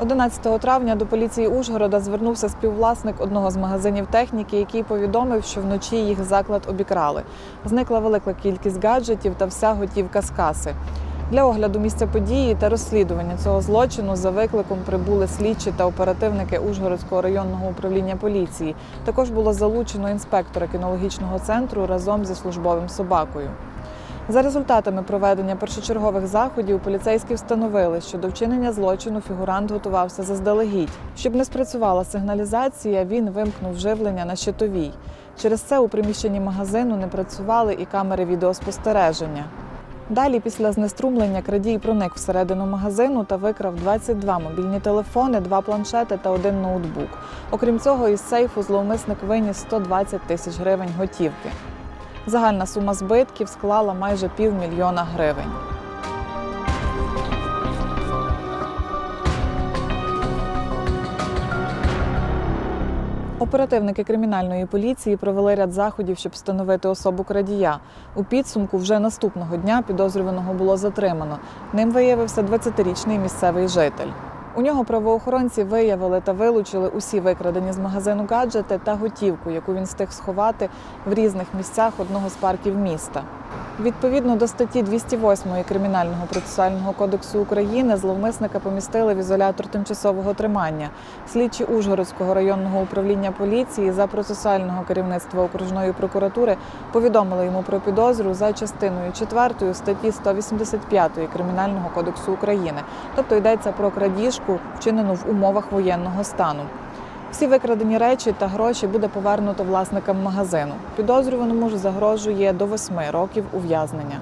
11 травня до поліції Ужгорода звернувся співвласник одного з магазинів техніки, який повідомив, що вночі їх заклад обікрали. Зникла велика кількість гаджетів та вся готівка з каси. Для огляду місця події та розслідування цього злочину за викликом прибули слідчі та оперативники Ужгородського районного управління поліції. Також було залучено інспектора кінологічного центру разом зі службовим собакою. За результатами проведення першочергових заходів поліцейські встановили, що до вчинення злочину фігурант готувався заздалегідь. Щоб не спрацювала сигналізація, він вимкнув живлення на щитовій. Через це у приміщенні магазину не працювали і камери відеоспостереження. Далі, після знеструмлення, крадій проник всередину магазину та викрав 22 мобільні телефони, два планшети та один ноутбук. Окрім цього, із сейфу зловмисник виніс 120 тисяч гривень готівки. Загальна сума збитків склала майже півмільйона гривень. Оперативники кримінальної поліції провели ряд заходів, щоб встановити особу крадія. У підсумку вже наступного дня підозрюваного було затримано. Ним виявився 20-річний місцевий житель. У нього правоохоронці виявили та вилучили усі викрадені з магазину гаджети та готівку, яку він встиг сховати в різних місцях одного з парків міста. Відповідно до статті 208 Кримінального процесуального кодексу України зловмисника помістили в ізолятор тимчасового тримання. Слідчі Ужгородського районного управління поліції за процесуального керівництва окружної прокуратури повідомили йому про підозру за частиною 4 статті 185 Кримінального кодексу України. Тобто йдеться про крадіжку, вчинену в умовах воєнного стану. Всі викрадені речі та гроші буде повернуто власникам магазину. Підозрюваному ж загрожує до восьми років ув'язнення.